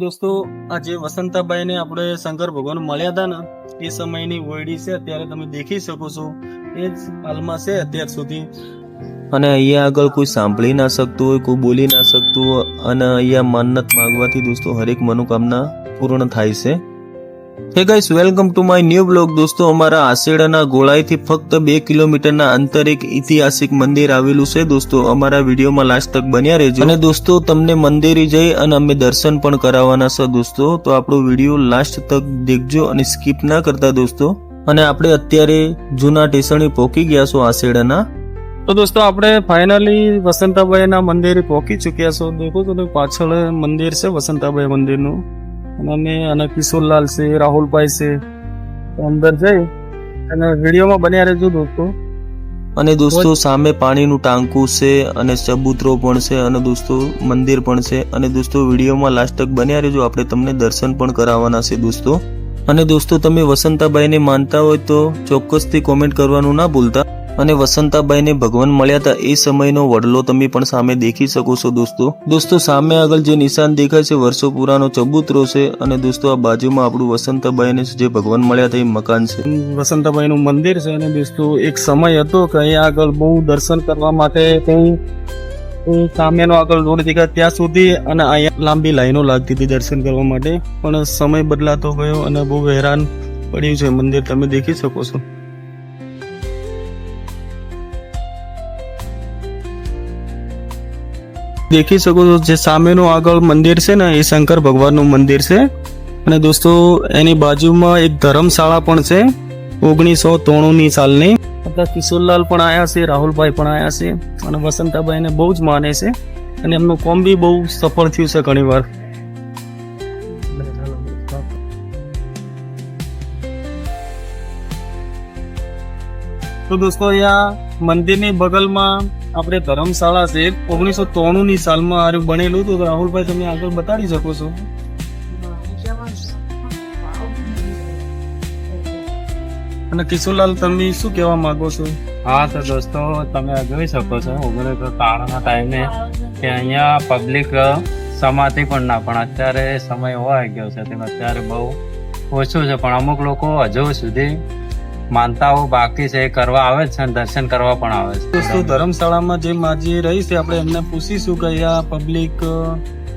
દોસ્તો, આજે વસંતાબાઈને આપણે શંકર ભગવાન મળ્યા હતા ને, એ સમયની વયડી છે, અત્યારે તમે દેખી શકો છો. એ જ હાલમાં છે અત્યાર સુધી. અને અહીંયા આગળ કોઈ સાંભળી ના શકતું હોય, કોઈ બોલી ના શકતું હોય, અને અહીંયા મન્નત માગવાથી દોસ્તો હરેક મનોકામના પૂર્ણ થાય છે. Hey guys welcome to my new blog દોસ્તો, અમારા આશેડાના ગોળાઈથી ફક્ત બે કિલોમીટરના અંતર એક ઐતિહાસિક મંદિર આવેલું છે. દોસ્તો, અમારા વિડીયોમાં લાસ્ટ તક બન્યા રહેજો. અને દોસ્તો, તમને મંદિરે જઈ અને અમે દર્શન પણ કરાવવાના છે, દોસ્તો. તો આપણો વીડિયો લાસ્ટ તક દેખજો અને સ્કીપ ના કરતા, દોસ્તો. અને આપણે અત્યારે જૂના ટેસણી પહોંચી ગયા છો આસેડાના તો દોસ્તો, આપણે ફાઇનલી વસંતાબાઈના મંદિરે પહોંચી ચૂક્યા છો. દેખો તો પાછળ મંદિર છે, વસંતાબાઈ મંદિરનું. અને અમે અને કિશોરલાલ છે રાહુલભાઈ છે અંદર જઈ અને વિડીયોમાં બન્યા રહેજો દોસ્તો. અને દોસ્તો સામે પાણીનું ટાંકું છે અને ચબૂતરો પણ છે અને દોસ્તો મંદિર પણ છે. અને દોસ્તો વિડીયોમાં લાસ્ટ તક બન્યા રહેજો. આપણે તમને દર્શન પણ કરાવવાના છે દોસ્તો. અને દોસ્તો તમે વસંતાબાઈને માનતા હોય તો ચોક્કસથી કોમેન્ટ કરવાનું ના ભૂલતા. અને વસંતાબાઈને ભગવાન મળ્યા હતા. એ સમયનો વડલો તમે પણ સામે દેખી શકો છો દોસ્તો. દોસ્તો, સામે આગળ જે નિશાન દેખાય છે, વર્ષો પુરાનો ચબૂતરો છે અને દોસ્તો, આ બાજુમાં આપણું વસંતાબાઈને જે ભગવાન મળ્યા હતા, એ મકાન છે. વસંતાબાઈનું મંદિર છે અને દોસ્તો, એક સમય હતો કે અહીંયા આગળ બહુ દર્શન કરવા માટે કંઈ સામેનો આગળ રોડ દેખાય ત્યાં સુધી અને અહીંયા લાંબી લાઈનો લાગતી હતી દર્શન કરવા માટે. પણ સમય બદલાતો ગયો અને બહુ હેરાન પડ્યું છે. મંદિર તમે દેખી શકો છો. દેખી શકો છો જે સામેનું આગળ મંદિર છે ને, એ શંકર ભગવાનનું મંદિર છે. અને દોસ્તો, એની બાજુમાં એક ધર્મશાળા પણ છે, ઓગણીસો ત્રોણુંની સાલની. આપણા કિશોરલાલ પણ આવ્યા છે, રાહુલભાઈ પણ આવ્યા છે, અને વસંતાબાઈને બહુ જ માને છે, અને એમનું કોમ બી બહુ સફળ થયું છે ઘણીવાર. તો દોસ્તો, અહીંયા મંદિરની બગલમાં આપણે ધર્મશાળા છે ઓગણીસો ત્રાણું ની સાલમાં આરું બનેલું હતું રાહુલભાઈ તમે આગળ બતાડી શકો છો. અને કિશોરલાલ, તમે શું કહેવા માંગો છો? હા, તો દોસ્તો, તમે જોઈ શકો છો, ઓગણીસો ત્રાણુંના ટાઈમે કે અહીંયા પબ્લિક સમાતી પણ ના, પણ અત્યારે સમય હોવા ગયો છે, તેમ અત્યારે બહુ ઓછું છે, પણ અમુક લોકો હજુ સુધી માનતાઓ બાકી છે એ કરવા આવે છે અને દર્શન કરવા પણ આવે છે. દોસ્તો ધર્મશાળામાં જે માજી રહી છે આપણે એમને પૂછીશું કે આ પબ્લિક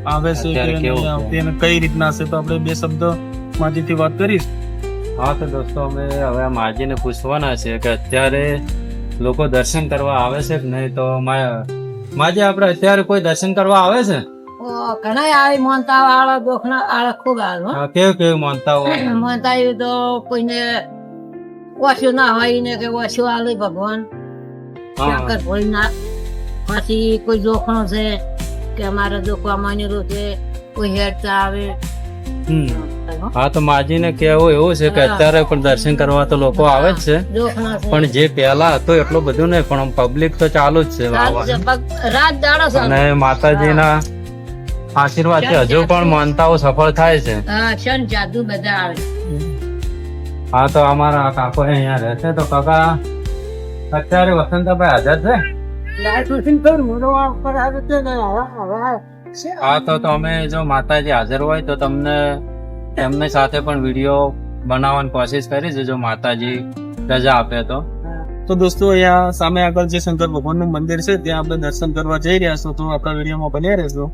આવે છે કે નહીં આવતી કઈ રીતના છે તો આપણે બે શબ્દ માજીથી વાત કરીશ. હા તો દોસ્તો અમે હવે આ માજીને પૂછવાના છે કે અત્યારે લોકો દર્શન કરવા આવે છે કે નહીં તો માજી આપણે અત્યારે કોઈ દર્શન કરવા આવે છે? ઘણા આવી મોનતા આળા ગોખણા આળા ખૂબ આવે કેવું કેવું મોનતા મોનતા તો કોઈને ઓછું ના હોય ને કે ઓછું આલે ભગવાન. શંકર ભોળીનાથ. પછી કોઈ જોખમ છે કે અમારે જોખવા માનેલું છે કોઈ હેરતા આવે? હા તો માજીને કેવો એવું છે કે અત્યારે પણ દર્શન કરવા તો લોકો આવે જ છે. પણ જે પહેલા હતો એટલું બધું નહીં પણ પબ્લિક તો ચાલુ જ છે અને માતાજીના આશીર્વાદથી હજુ પણ માનતાઓ સફળ થાય છે. જાદુ બધા આવે. હા તો અમારા કાકો અહીંયા રહે છે. તો કાકા અત્યારે વસંતભાઈ હાજર છે? હા તો તમે જો માતાજી હાજર હોય તો તમને એમની સાથે પણ વીડિયો બનાવવાની કોશિશ કરી છે જો માતાજી રજા આપે તો. તો દોસ્તો અહીંયા સામે આગળ જે શંકર ભગવાનનું મંદિર છે ત્યાં આપણે દર્શન કરવા જઈ રહ્યા છો તો આપણા વિડીયોમાં બન્યા રહેશો.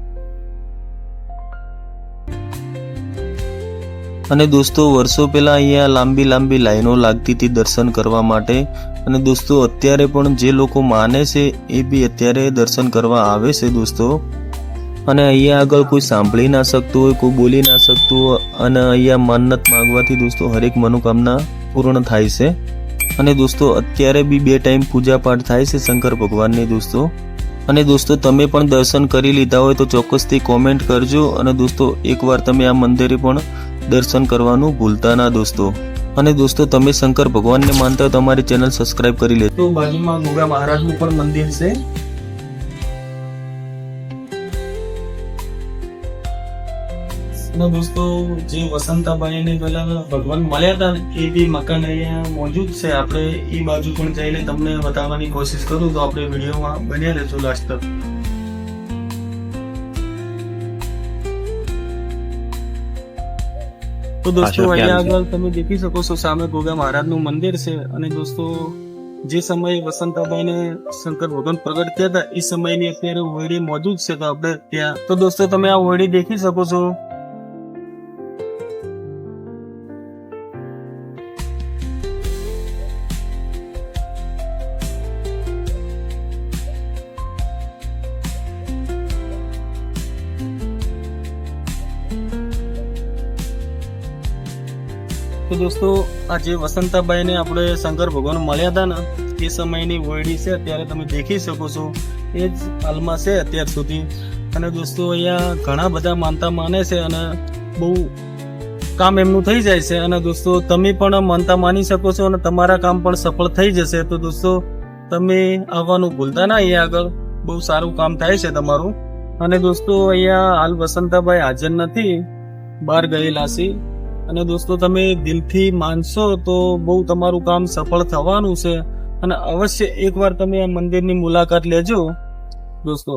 અને દોસ્તો, વર્ષો પહેલાં અહીંયા લાંબી લાંબી લાઈનો લાગતી હતી દર્શન કરવા માટે. અને દોસ્તો, અત્યારે પણ જે લોકો માને છે, એ બી અત્યારે દર્શન કરવા આવે છે દોસ્તો. અને અહીંયા આગળ કોઈ સાંભળી ના શકતું હોય, કોઈ બોલી ના શકતું હોય, અને અહીંયા મન્નત માગવાથી દોસ્તો હરેક મનોકામના પૂર્ણ થાય છે. અને દોસ્તો, અત્યારે બી બે ટાઈમ પૂજા પાઠ થાય છે શંકર ભગવાનની દોસ્તો. અને દોસ્તો, તમે પણ દર્શન કરી લીધા હોય તો ચોક્કસથી કોમેન્ટ કરજો. અને દોસ્તો, એકવાર તમે આ મંદિરે પણ દર્શન કરવાનું ભૂલતા ના દોસ્તો. અને દોસ્તો, તમે શંકર ભગવાનને માનતા તમારી ચેનલ સબસ્ક્રાઇબ કરી લેજો. બાજુમાં ગોગા મહારાજનું પણ મંદિર છે. દોસ્તો, જે વસંતાબાઈને પેલા ભગવાન મળ્યા હતા એ બી મકાન અહીંયા મોજૂદ છે. આપણે એ બાજુ પણ જઈને તમને બતાવવાની કોશિશ કરું તો આપણે વિડીયોમાં બન્યા રહેજો લાસ્ટ તક. અહીંયા દોસ્તો અહીંયા આગળ તમે દેખી શકો છો સામે ગોગા મહારાજનું મંદિર છે. અને દોસ્તો જે સમયે વસંતાબાઈને શંકર ભગવાન પ્રગટ થયા હતા એ સમયની અત્યારે હોળી મોજૂદ છે તો આપણે ત્યાં. તો દોસ્તો તમે આ હોળી દેખી શકો છો? તો દોસ્તો આ જે વસંતાબાઈને આપણે શંકર ભગવાન મળ્યા હતા ને, એ સમયની વરડી છે, અત્યારે તમે દેખી શકો છો. એ જ હાલમાં છે અત્યાર સુધી. અને દોસ્તો, અહીંયા ઘણા બધા માનતા માને છે અને બહુ કામ એમનું થઈ જાય છે. અને દોસ્તો, તમે પણ માનતા માની શકો છો અને તમારા કામ પણ સફળ થઈ જશે. તો દોસ્તો, તમે આવવાનું ભૂલતા ના અહીંયા આગળ. બહુ સારું કામ થાય છે તમારું. અને દોસ્તો, અહીંયા હાલ વસંતાભાઈ હાજર નથી. બહાર ગયેલા છે. અને દોસ્તો, તમે દિલથી માનશો તો બહુ તમારું કામ સફળ થવાનું છે. અને અવશ્ય એકવાર તમે આ મંદિરની મુલાકાત લેજો. દોસ્તો